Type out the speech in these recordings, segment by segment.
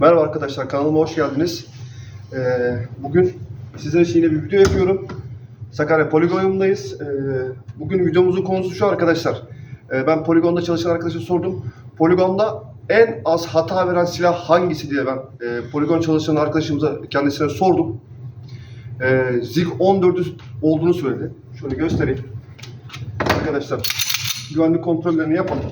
Merhaba arkadaşlar kanalıma hoş geldiniz. Ee, bugün sizler için yine bir video yapıyorum. Sakarya Poligon'undayız. Ee, bugün videomuzun konusu şu arkadaşlar. Ee, ben Poligon'da çalışan arkadaşa sordum. Poligon'da en az hata veren silah hangisi diye ben e, Poligon çalışan arkadaşımıza kendisine sordum. Ee, Zig 14'ü olduğunu söyledi. Şöyle göstereyim. Arkadaşlar güvenlik kontrollerini yapalım.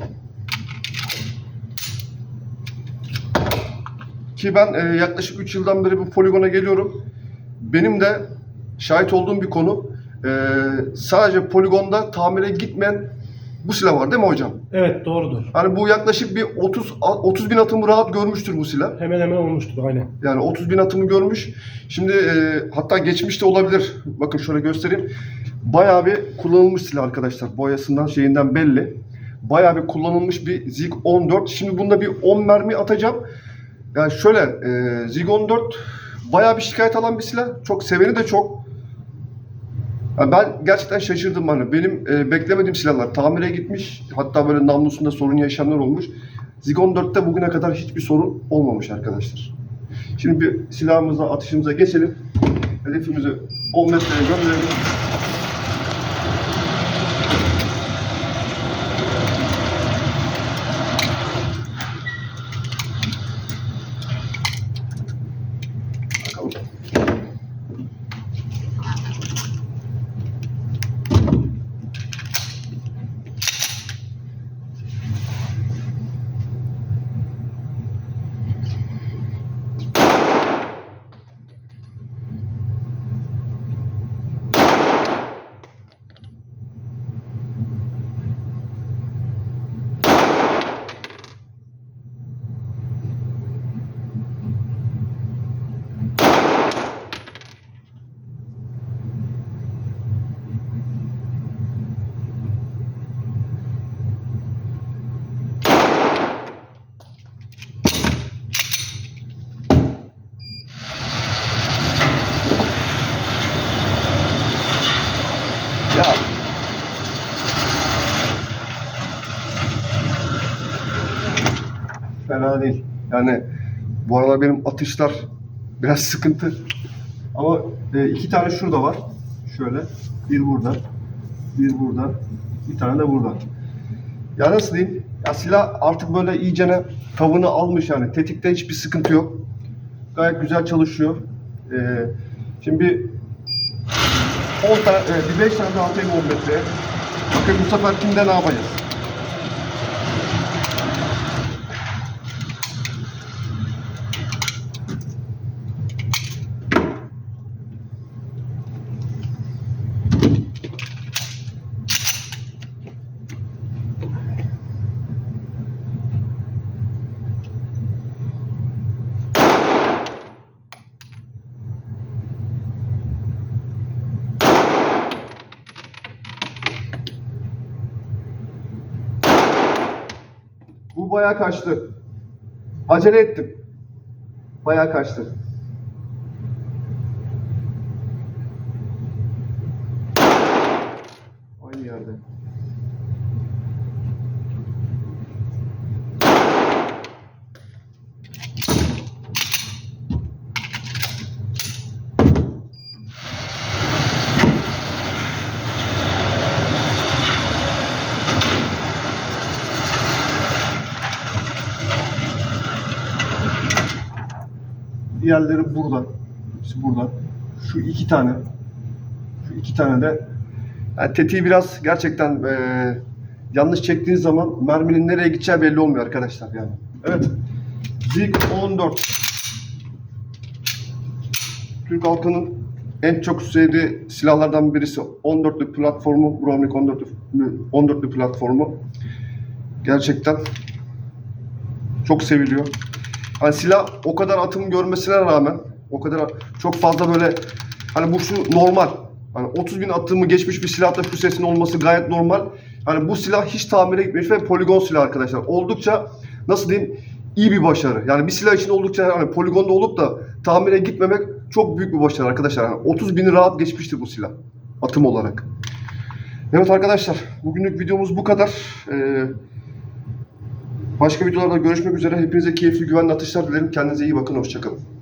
Ki ben e, yaklaşık 3 yıldan beri bu poligona geliyorum. Benim de şahit olduğum bir konu. e, sadece poligonda tamire gitmeyen bu silah var değil mi hocam? Evet doğrudur. Hani bu yaklaşık bir 30 30 bin atımı rahat görmüştür bu silah. Hemen hemen olmuştur aynen. Yani 30 bin atımı görmüş. Şimdi e, hatta geçmişte olabilir. Bakın şöyle göstereyim. Bayağı bir kullanılmış silah arkadaşlar. Boyasından şeyinden belli. Bayağı bir kullanılmış bir Zig 14. Şimdi bunda bir 10 mermi atacağım. Yani şöyle e, Zig 14 bayağı bir şikayet alan bir silah. Çok seveni de çok. Yani ben gerçekten şaşırdım hani. Benim e, beklemediğim silahlar tamire gitmiş. Hatta böyle namlusunda sorun yaşayanlar olmuş. Zig 14'te bugüne kadar hiçbir sorun olmamış arkadaşlar. Şimdi bir silahımıza, atışımıza geçelim. Hedefimizi 10 metreye gönderelim. Bakalım. Ya. Fena değil. Yani bu aralar benim atışlar biraz sıkıntı. Ama e, iki tane şurada var. Şöyle. Bir burada. Bir burada. Bir tane de burada. Ya nasıl diyeyim? Ya silah artık böyle iyicene tavını almış yani. Tetikte hiçbir sıkıntı yok. Gayet güzel çalışıyor. E, şimdi bir 10 tane, e, bir 5 tane daha atayım 10 metreye. Bakın bu sefer kimde ne yapacağız? Bayağı kaçtı. Acele ettim. Bayağı kaçtı. Aynı yerde. Diğerleri burada. Hepsi burada. Şu iki tane. Şu iki tane de. Yani tetiği biraz gerçekten eee, yanlış çektiğiniz zaman merminin nereye gideceği belli olmuyor arkadaşlar yani. Evet. Zig 14. Türk halkının en çok sevdiği silahlardan birisi 14'lü platformu, Browning 14'lü 14'lü platformu. Gerçekten çok seviliyor. Hani silah o kadar atım görmesine rağmen o kadar çok fazla böyle hani bu şu normal. Hani 30 bin atımı geçmiş bir silahta şu sesin olması gayet normal. Hani bu silah hiç tamire gitmemiş ve poligon silah arkadaşlar. Oldukça nasıl diyeyim iyi bir başarı. Yani bir silah için oldukça hani poligonda olup da tamire gitmemek çok büyük bir başarı arkadaşlar. Yani 30 bini rahat geçmiştir bu silah atım olarak. Evet arkadaşlar bugünlük videomuz bu kadar. Ee, Başka videolarda görüşmek üzere. Hepinize keyifli güvenli atışlar dilerim. Kendinize iyi bakın. Hoşçakalın.